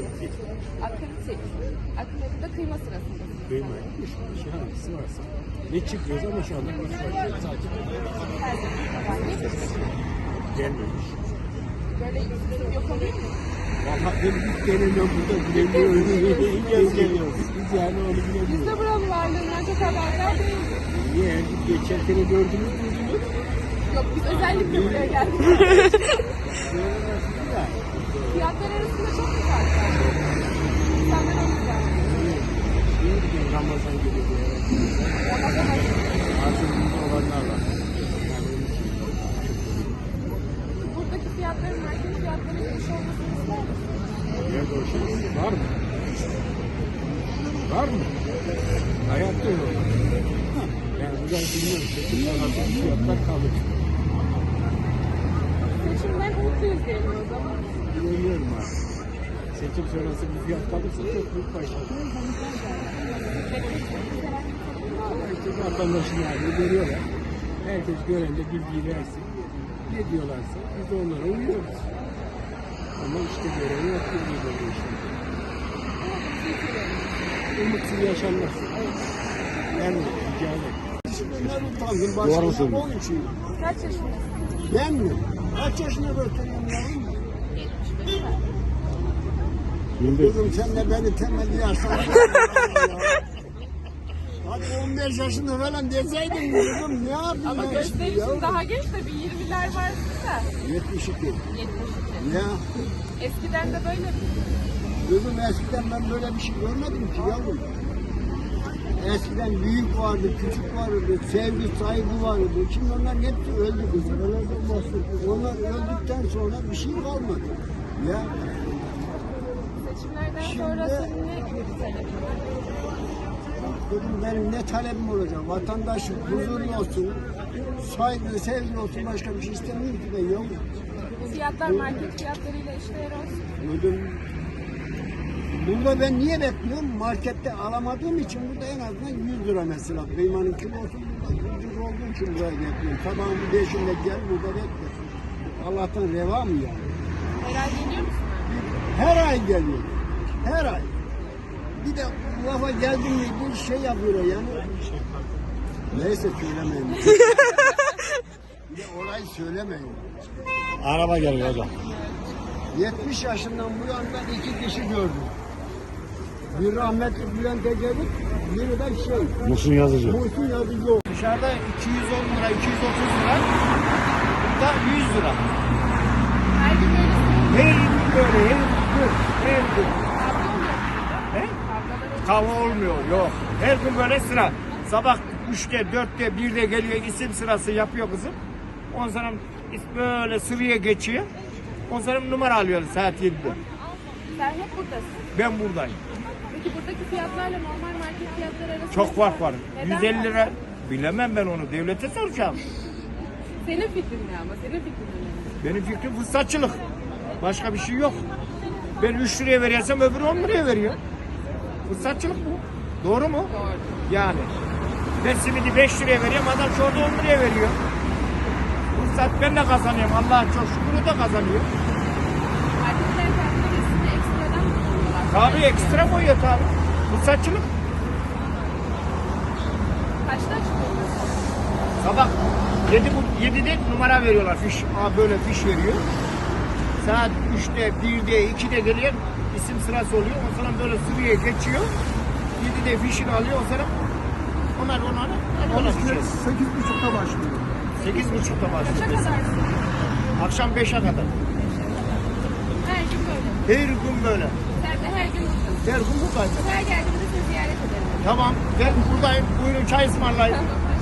Aktivite. Aktivite. Aktivitede kıyma sırasında. Kıymaymış. Şey hangisi varsa. Ne çıkıyoruz ama şu anda biz başlıyoruz sadece. Gelmemiş. Böyle yok oluyor mu? Valla ben hiç denemiyorum burada bilemiyorum. İlk geliyoruz. Biz yani onu Biz bilemiyoruz. de buranın varlığından çok haberdar değiliz. Niye? Geçen sene gördünüz mü? Yok biz özellikle buraya geldik. Fiyatlar arasında çok bir fark var. İnsanlar o yüzden. Şimdi bir gün Ramazan geliyor diye. Ramazan ayı. Hazırlığında olanlar var. Buradaki fiyatların market fiyatlarıyla eş olmasını ister misiniz? O şey? Var mı? Var mı? Hayatta yok. Yani buradan. Seçimler hazır fiyatlar kalır. Seçimden umutluyuz diyelim o zaman. Bilemiyorum abi. Seçim sonrası bir fiyat kalırsa çok büyük. Ama işte vatandaşın halini görüyorlar. Herkes görende bilgiyi versin. Ne diyorlarsa biz de onlara uyuyoruz. Ama işte görevi yok gibi böyle işte. Umutsuz yaşanmaz. Yani rica ederim. Doğru söylüyorsun. Kaç yaşındasın? Ben mi? Kaç yaşına götürüyorum yavrum? Kızım sen de beni temelli yaşlandırdın. Hadi 15 yaşında falan deseydin kızım ne yapayım Ama göster için daha genç de bir 20'ler varsın da. 72. 72. Ya Eskiden de böyle mi? kızım eskiden ben böyle bir şey görmedim ki yavrum. Eskiden büyük vardı, küçük vardı, sevgi, saygı vardı. Şimdi onlar hepsi öldü kızım. Onlar öldükten sonra bir şey kalmadı. Ya Seçimlerden Şimdi- sonra senin ne? Dedim benim ne talebim olacak? Vatandaş huzurlu olsun, saygı, sevgi olsun. Başka bir şey istemiyorum ki ben yavrum. Fiyatlar market fiyatlarıyla eşdeğer olsun. Dedim, burada ben niye bekliyorum? Markette alamadığım için burada en azından 100 lira mesela. Kıymanın kilosu burada 100 lira olduğu için buraya bekliyorum. Sabahın beşinde gel burada bekle. Allah'tan reva mı yani? Herhalde geliyor musun? Her ay geliyor. Her ay. Bir de lafa geldim mi bir şey yapıyor yani. Neyse söylemeyin. bir de olay söylemeyin. Araba geliyor hocam. 70 yaşından bu yana iki kişi gördüm. Bir rahmetli Bülent Ecevit, biri de şey, Musun yazıcı. Muhsin Yazıcı. Dışarıda 210 lira, 230 lira. Burada 100 lira. Her gün böyle Her gün böyle, her gün, her gün. kavga oluyor. He? Kavgalar oluyor. Kavga olmuyor, yok. Her gün böyle sıra. Sabah 3'te, 4'te, 1'de geliyor isim sırası yapıyor kızım. Ondan sonra böyle sıraya geçiyor. Ondan sonra numara alıyor saat 7'de. Sen hep buradasın. Ben buradayım. Peki buradaki fiyatlarla normal market fiyatları arasında Çok fark var. Neden 150 var? lira. Bilemem ben onu. Devlete soracağım. Senin fikrin ne ama? Senin fikrin ne? Benim fikrim fırsatçılık. Başka bir şey yok. Ben 3 liraya veriyorsam öbürü 10 liraya veriyor. Fırsatçılık bu. Doğru mu? Doğru. Yani. Ben simidi 5 liraya veriyorum, adam şurada 10 liraya veriyor. Fırsat ben de kazanıyorum. Allah çok şükür o da kazanıyor. Marketlerin fiyatları üstüne ekstradan koyuyorlar? Tabii ekstra koyuyor tabii. Fırsatçılık. Kaçta açılıyor? Sabah 7 bu 7'de numara veriyorlar. Fiş, aa böyle fiş veriyor. Saat 3'te, 1'de, 2'de geliyor. isim sırası oluyor. O zaman böyle sıraya geçiyor. 7'de fişini alıyor. O zaman onlar onları ona düşüyor. 8.30'da başlıyor. 8.30'da Kaça başlıyor. kadar? Akşam 5'e kadar. Her gün böyle. Her gün böyle. Sen de her gün buradasın. Her gün buradayım. Her geldiğimde seni ziyaret ederim. Tamam. Gel buradayım. Buyurun çay ısmarlayın. Tamam.